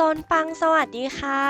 โซนปังสวัสดีค่ะ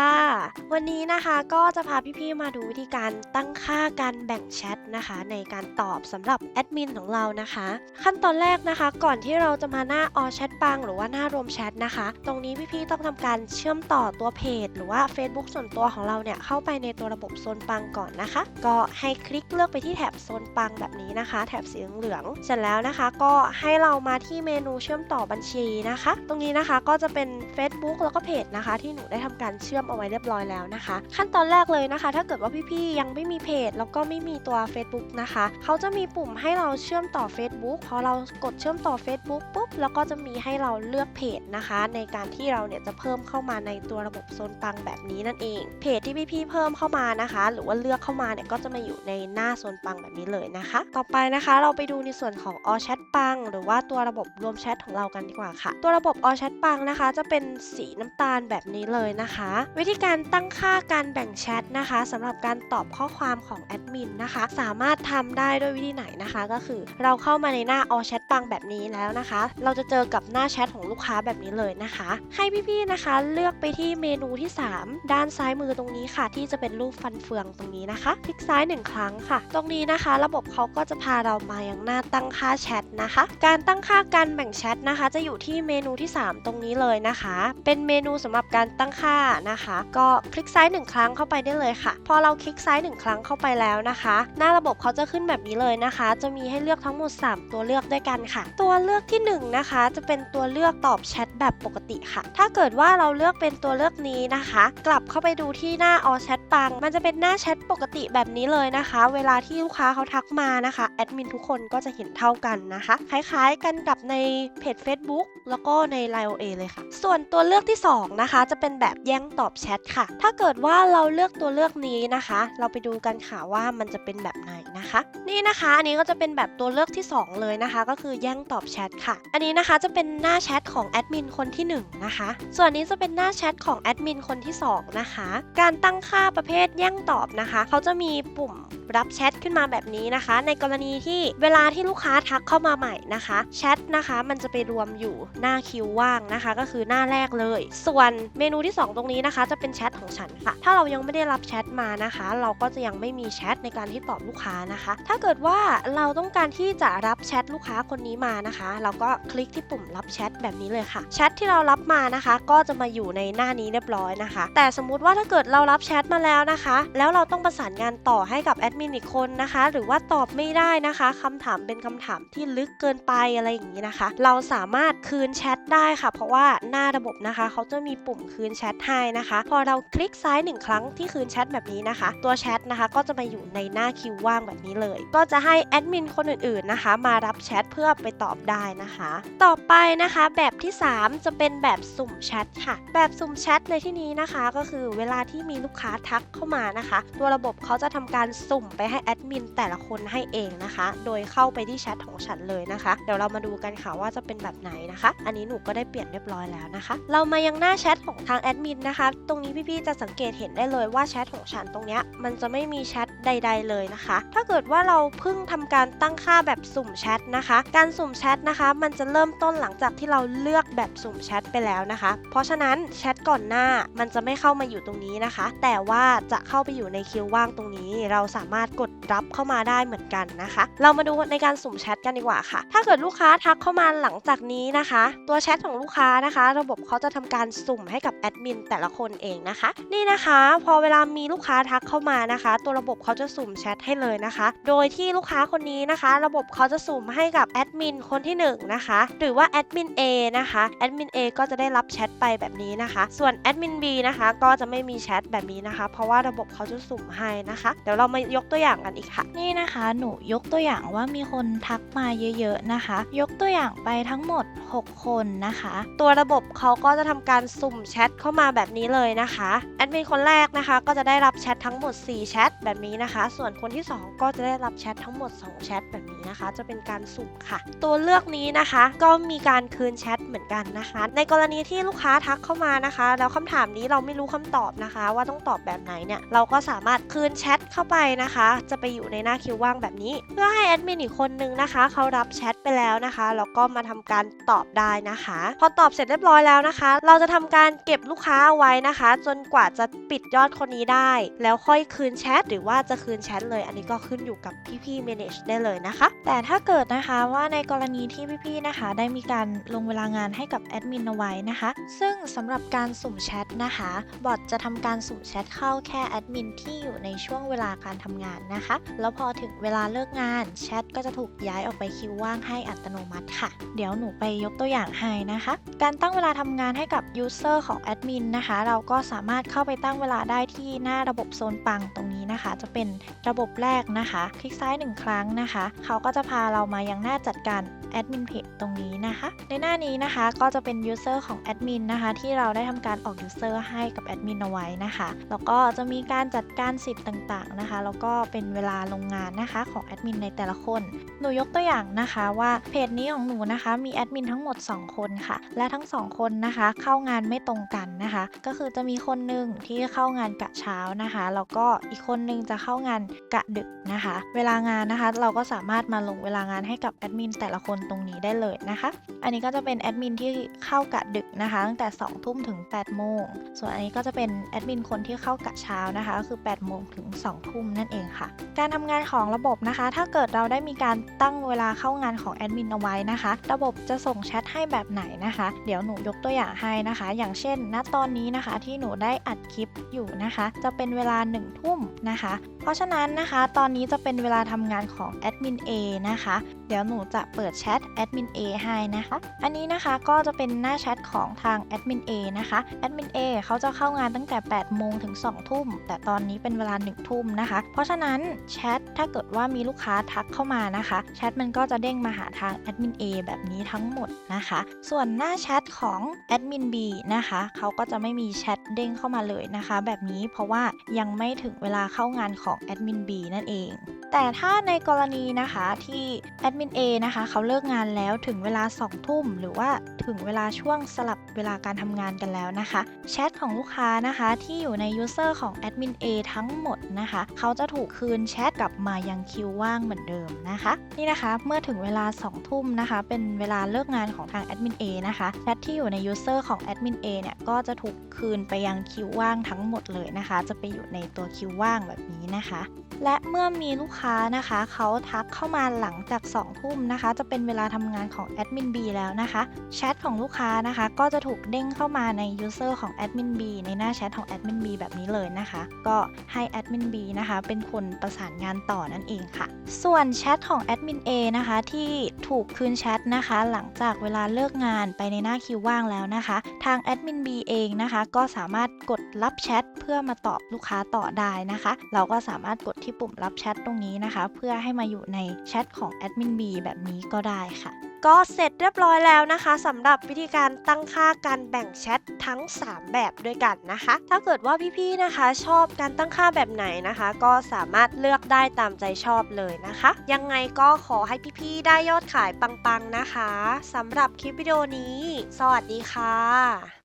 วันนี้นะคะก็จะพาพี่ๆมาดูวิธีการตั้งค่าการแบ่งแชทนะคะ ในการตอบสำหรับแอดมินของเรานะคะ ขั้นตอนแรกนะคะ ก่อนที่เราจะมาหน้าออแชทปังหรือว่าหน้ารวมแชทนะคะ ตรงนี้พี่ๆต้องทำการเชื่อมต่อตัวเพจ หรือว่า Facebook ส่วนตัวของเราเนี่ยเข้าไปในตัวระบบโซนปังก่อนนะคะ ก็ให้คลิกเลือกไปที่แถบโซนปังแบบนี้นะคะ แถบสีเหลืองเสร็จแล้วนะคะ ก็ให้เรามาที่เมนูเชื่อมต่อบัญชีนะคะ ตรงนี้นะคะก็จะเป็น Facebook แล้วก็เพจนะคะ ที่หนูได้ทำการเชื่อมเอาไว้เรียบร้อยแล้วนะคะ ขั้นตอนแรกเลยนะคะ ถ้าเกิดว่าพี่ๆยังไม่มีเพจ แล้วก็ไม่มีตัว Facebook นะคะเขาจะมีปุ่มให้เราเชื่อมต่อ Facebook พอเรากดเชื่อมต่อ Facebook ปุ๊บแล้วก็จะมีให้เราเลือกเพจนะคะ ในการที่เราเนี่ยจะเพิ่มเข้ามาในตัวระบบโซนปังแบบนี้นั่นเอง เพจที่พี่ๆเพิ่มเข้ามานะคะ หรือว่าเลือกเข้ามาเนี่ยก็จะมาอยู่ในหน้าโซนปังแบบนี้เลยนะคะ ต่อไปนะคะเราไปดูในส่วนของ All Chat ปังหรือว่าตัวระบบรวมแชทของเรากันดีกว่าค่ะ ตัวระบบ All Chat ปังนะคะ จะเป็นสีน้ำตาลแบบนี้เลยนะคะ วิธีการตั้งค่าการแบ่งแชทนะคะสำหรับการตอบข้อความของแอดมินนะคะ สามารถทำได้ด้วยวิธีไหนนะคะ ก็คือเราเข้ามาในหน้า All Chat ปังแบบนี้แล้วนะคะ เราจะเจอกับหน้าแชทของลูกค้าแบบนี้เลยนะคะ ให้พี่ๆนะคะเลือกไปที่เมนูที่ 3 ด้านซ้ายมือตรงนี้ค่ะ ที่จะเป็นรูปฟันเฟืองตรงนี้นะคะ คลิกซ้ายหนึ่งครั้งค่ะ ตรงนี้นะคะ ระบบเขาก็จะพาเรามายังหน้าตั้งค่าแชทนะคะ การตั้งค่าการแบ่งแชทนะคะ จะอยู่ที่เมนูที่ 3 ตรงนี้เลยนะคะ เป็นเมนูสำหรับการตั้งค่านะคะ ก็คลิกซ้ายหนึ่งครั้งเข้าไปได้เลยค่ะ พอเราคลิกซ้ายหนึ่งครั้งเข้าไปแล้วนะคะ หน้าระบบเขาจะขึ้นแบบนี้เลยนะคะ จะมีให้เลือกทั้งหมด 3 ตัวเลือกด้วยกันค่ะ ตัวเลือกที่ 1 นะคะ จะเป็นตัวเลือกตอบแชทแบบปกติค่ะ ถ้าเกิดว่าเราเลือกเป็นตัวเลือกนี้นะคะ กลับเข้าไปดูที่หน้า all chat ปัง มันจะเป็นหน้าแชทปกติแบบนี้เลยนะคะ เวลาที่ลูกค้าเขาทักมานะคะแอดมินทุกคนก็จะเห็นเท่ากันนะคะ คล้ายๆกันกับในเพจ Facebook แล้วก็ใน Line OA เลยค่ะ ส่วนตัวเลือกที่2 นะคะ จะเป็นแบบแย่งตอบแชทค่ะ ถ้าเกิดว่าเราเลือกตัวเลือกนี้นะคะ เราไปดูกันค่ะว่ามันจะเป็นแบบไหนนะคะ นี่นะคะอันนี้ก็จะเป็นแบบตัวเลือกที่ 2 เลยนะคะ ก็คือแย่งตอบแชทค่ะ อันนี้นะคะจะเป็นหน้าแชทของแอดมินคนที่ 1 นะคะ ส่วนนี้จะเป็นหน้าแชทของแอดมินคนที่ 2 นะคะ การตั้งค่าประเภทแย่งตอบนะคะ เขาจะมีปุ่ม รับแชทขึ้นมาแบบนี้นะคะ ในกรณีที่เวลาที่ลูกค้าทักเข้ามาใหม่นะคะแชทนะคะมันจะไปรวมอยู่หน้าคิวว่างนะคะ ก็คือหน้าแรกเลย ส่วนเมนูที่ 2 ตรงนี้นะคะ จะเป็นแชทของฉันค่ะ ถ้าเรายังไม่ได้รับแชทมานะคะ เราก็จะยังไม่มีแชทในการที่ตอบลูกค้านะคะ ถ้าเกิดว่าเราต้องการที่จะรับแชทลูกค้าคนนี้มานะคะ เราก็คลิกที่ปุ่มรับแชทแบบนี้เลยค่ะแชทที่เรารับมานะคะ ก็จะมาอยู่ในหน้านี้เรียบร้อยนะคะ แต่สมมุติว่าถ้าเกิดเรารับแชทมาแล้วนะคะ แล้วเราต้องประสานงานต่อให้กับแอดมินอีกคนนะคะ หรือว่าตอบไม่ได้นะคะคำถามเป็นคำถามที่ลึกเกินไปอะไรอย่างนี้นะคะ เราสามารถคืนแชทได้ค่ะ เพราะว่าหน้าระบบนะคะ เขาจะมีปุ่มคืนแชทให้นะคะ พอเราคลิกซ้ายหนึ่งครั้งที่คืนแชทแบบนี้นะคะ ตัวแชทนะคะก็จะมาอยู่ในหน้าคิวว่างแบบนี้เลย ก็จะให้แอดมินคนอื่นๆนะคะ มารับแชทเพื่อไปตอบได้นะคะ ต่อไปนะคะแบบที่ 3 จะเป็นแบบสุ่มแชทค่ะ แบบสุ่มแชทในที่นี้นะคะ ก็คือเวลาที่มีลูกค้าทักเข้ามานะคะ ตัวระบบเขาจะทำการสุ่มไปให้แอดมินแต่ละคนให้เองนะคะ โดยเข้าไปที่แชทของฉันเลยนะคะ เดี๋ยวเรามาดูกันค่ะว่าจะเป็นแบบไหนนะคะ อันนี้หนูก็ได้เปลี่ยนเรียบร้อยแล้วนะคะ เรามายังหน้าแชทของทางแอดมินนะคะ ตรงนี้พี่ๆจะสังเกตเห็นได้เลยว่าแชทของฉันตรงเนี้ยมันจะไม่มีแชทใด ๆ เลยนะคะ ถ้าเกิดว่าเราเพิ่งทำการตั้งค่าแบบสุ่มแชทนะคะ การสุ่มแชทนะคะ มันจะเริ่มต้นหลังจากที่เราเลือกแบบสุ่มแชทไปแล้วนะคะ เพราะฉะนั้นแชทก่อนหน้ามันจะไม่เข้ามาอยู่ตรงนี้นะคะ แต่ว่าจะเข้าไปอยู่ในคิวว่างตรงนี้ เราสามารถกดรับเข้ามาได้เหมือนกันนะคะ เรามาดูในการสุ่มแชทกันดีกว่าค่ะ ถ้าเกิดลูกค้าทักเข้ามาหลังจากนี้นะคะ ตัวแชทของลูกค้านะคะ ระบบเขาจะทำการสุ่มให้กับแอดมินแต่ละคนเองนะคะ นี่นะคะพอเวลามีลูกค้าทักเข้ามานะคะ ตัวระบบเขาจะสุ่มแชทให้เลยนะคะ โดยที่ลูกค้าคนนี้นะคะ ระบบเขาจะสุ่มให้กับแอดมินคนที่หนึ่งนะคะ หรือว่าแอดมิน A นะคะแอดมิน A ก็จะได้รับแชทไปแบบนี้นะคะ ส่วนแอดมิน B นะคะ ก็จะไม่มีแชทแบบนี้นะคะ เพราะว่าระบบเขาจะสุ่มให้นะคะ เดี๋ยวเรามายกตัวอย่างกันอีกค่ะ นี่นะคะ หนูยกตัวอย่างว่ามีคนทักมาเยอะ ๆนะคะ ยกตัวอย่างไปทั้งหมด 6 คนนะคะ ตัวระบบเขาก็จะทำการสุ่มแชทเข้ามาแบบนี้เลยนะคะแอดมินคนแรกนะคะ ก็จะได้รับแชททั้งหมด 4 แชทแบบนี้นะคะ ส่วนคนที่ 2 ก็จะได้รับแชททั้งหมด 2 แชทแบบนี้ นะคะ จะเป็นการสุ่มค่ะ ตัวเลือกนี้นะคะก็มีการคืนแชทเหมือนกันนะคะ ในกรณีที่ลูกค้าทักเข้ามานะคะ แล้วคำถามนี้เราไม่รู้คำตอบนะคะ ว่าต้องตอบแบบไหนเนี่ยเราก็สามารถคืนแชทเข้าไปนะคะ จะไปอยู่ในหน้าคิวว่างแบบนี้ เพื่อให้แอดมินอีกคนนึงนะคะเขารับแชทไปแล้วนะคะแล้วก็มาทำการตอบได้นะคะ พอตอบเสร็จเรียบร้อยแล้วนะคะ เราจะทำการเก็บลูกค้าไว้นะคะ จนกว่าจะปิดยอดคนนี้ได้ แล้วค่อยคืนแชทหรือว่าจะคืนแชทเลย อันนี้ก็ขึ้นอยู่กับพี่ๆ manage ได้เลยนะคะแต่ถ้าเกิดนะคะว่าในกรณีที่พี่ๆนะคะ ได้มีการลงเวลางานให้กับแอดมินเอาไว้นะคะ ซึ่งสำหรับการสุ่มแชทนะคะ บอทจะทำการสุ่มแชทเข้าแค่แอดมินที่อยู่ในช่วงเวลาการทำงานนะคะ แล้วพอถึงเวลาเลิกงานแชทก็จะถูกย้ายออกไปคิวว่างให้อัตโนมัติค่ะ เดี๋ยวหนูไปยกตัวอย่างให้นะคะ การตั้งเวลาทำงานให้กับยูเซอร์ของแอดมินนะคะ เราก็สามารถเข้าไปตั้งเวลาได้ที่หน้าระบบโซนปังตรงนี้นะคะ จะเป็นระบบแรกนะคะ คลิกซ้ายหนึ่งครั้งนะคะ เขาก็็จะพาเรามายังหน้าจัดการแอดมินเพจตรงนี้นะคะ ในหน้านี้นะคะก็จะเป็นยูเซอร์ของแอดมินนะคะที่เราได้ทำการออกยูเซอร์ให้กับแอดมินเอาไว้นะคะ แล้วก็จะมีการจัดการสิทธิ์ต่างๆนะคะ แล้วก็เป็นเวลาลงงานนะคะของแอดมินในแต่ละคน หนูยกตัวอย่างนะคะว่าเพจนี้ของหนูนะคะมีแอดมินทั้งหมด 2 คนค่ะ และทั้ง 2 คนนะคะ เข้างานไม่ตรงกันนะคะ ก็คือจะมีคนหนึ่งที่เข้างานกะเช้านะคะ แล้วก็อีกคนหนึงจะเข้างานกะดึกนะคะ เวลางานนะคะเราก็สามารถมาลงเวลางานให้กับแอดมินแต่ละคนตรงนี้ได้เลยนะคะ อันนี้ก็จะเป็นแอดมินที่เข้ากะดึกนะคะตั้งแต่ 2 ทุ่มถึง 8 โมง ส่วนอันนี้ก็จะเป็นแอดมินคนที่เข้ากะเช้านะคะก็คือ 8 โมงถึง 2 ทุ่มนั่นเองค่ะ การทำงานของระบบนะคะ ถ้าเกิดเราได้มีการตั้งเวลาเข้างานของแอดมินเอาไว้นะคะ ระบบจะส่งแชทให้แบบไหนนะคะ เดี๋ยวหนูยกตัวอย่างให้นะคะ อย่างเช่น ณตอนนี้นะคะที่หนูได้อัดคลิปอยู่นะคะ จะเป็นเวลา1ทุ่มนะคะ เพราะฉะนั้นนะคะ ตอนนี้จะเป็นเวลาทำงานของแอดมิน A นะคะ เดี๋ยวหนูจะเปิดแชทแอดมิน A ให้นะคะ อันนี้นะคะก็จะเป็นหน้าแชทของทางแอดมิน A นะคะแอดมิน A เขาจะเข้างานตั้งแต่ 8 โมงถึง 2 ทุ่ม แต่ตอนนี้เป็นเวลา 1 ทุ่มนะคะ เพราะฉะนั้นแชทถ้าเกิดว่ามีลูกค้าทักเข้ามานะคะแชทมันก็จะเด้งมาหาทางแอดมิน A แบบนี้ทั้งหมดนะคะ ส่วนหน้าแชทของแอดมิน B นะคะเขาก็จะไม่มีแชทเด้งเข้ามาเลยนะคะ แบบนี้เพราะว่ายังไม่ถึงเวลาเข้างานของแอดมิน B นั่นเอง แต่ถ้าในกรณีนะคะที่แอดมิน A นะคะเขาเลิกงานแล้วถึงเวลา 2 ทุ่ม หรือว่าถึงเวลาช่วงสลับ เวลาการทำงานกันแล้วนะคะแชทของลูกค้านะคะที่อยู่ในยูเซอร์ของแอดมิน A ทั้งหมดนะคะเขาจะถูกคืนแชทกลับมายังคิวว่างเหมือนเดิมนะคะนี่นะคะเมื่อถึงเวลา 2 ทุ่มนะคะเป็นเวลาเลิกงานของทางแอดมิน A นะคะแชทที่อยู่ในยูเซอร์ของแอดมิน A เนี่ยก็จะถูกคืนไปยังคิวว่างทั้งหมดเลยนะคะ จะไปอยู่ในตัวคิวว่างแบบนี้นะคะ และเมื่อมีลูกค้านะคะเขาทักเข้ามาหลังจาก2ทุ่มนะคะ จะเป็นเวลาทำงานของแอดมิน B แล้วนะคะแชทของลูกค้านะคะก็จะถูกถูกเด้งเข้ามาในยูเซอร์ของแอดมิน B ในหน้าแชทของแอดมิน B แบบนี้เลยนะคะ ก็ให้แอดมิน B นะคะ เป็นคนประสานงานต่อนั่นเองค่ะ ส่วนแชทของแอดมิน A นะคะ ที่ถูกคืนแชทนะคะ หลังจากเวลาเลิกงานไปในหน้าคิวว่างแล้วนะคะ ทางแอดมิน B เองนะคะ ก็สามารถกดรับแชทเพื่อมาตอบลูกค้าต่อได้นะคะ เราก็สามารถกดที่ปุ่มรับแชทตรงนี้นะคะ เพื่อให้มาอยู่ในแชทของแอดมิน B แบบนี้ก็ได้ค่ะ ก็เสร็จเรียบร้อยแล้วนะคะสำหรับวิธีการตั้งค่าการแบ่งแชททั้ง 3 แบบด้วยกันนะคะ ถ้าเกิดว่าพี่ๆนะคะ ชอบการตั้งค่าแบบไหนนะคะ ก็สามารถเลือกได้ตามใจชอบเลยนะคะ ยังไงก็ขอให้พี่ๆได้ยอดขายปังๆนะคะสำหรับคลิปวิดีโอนี้ สวัสดีค่ะ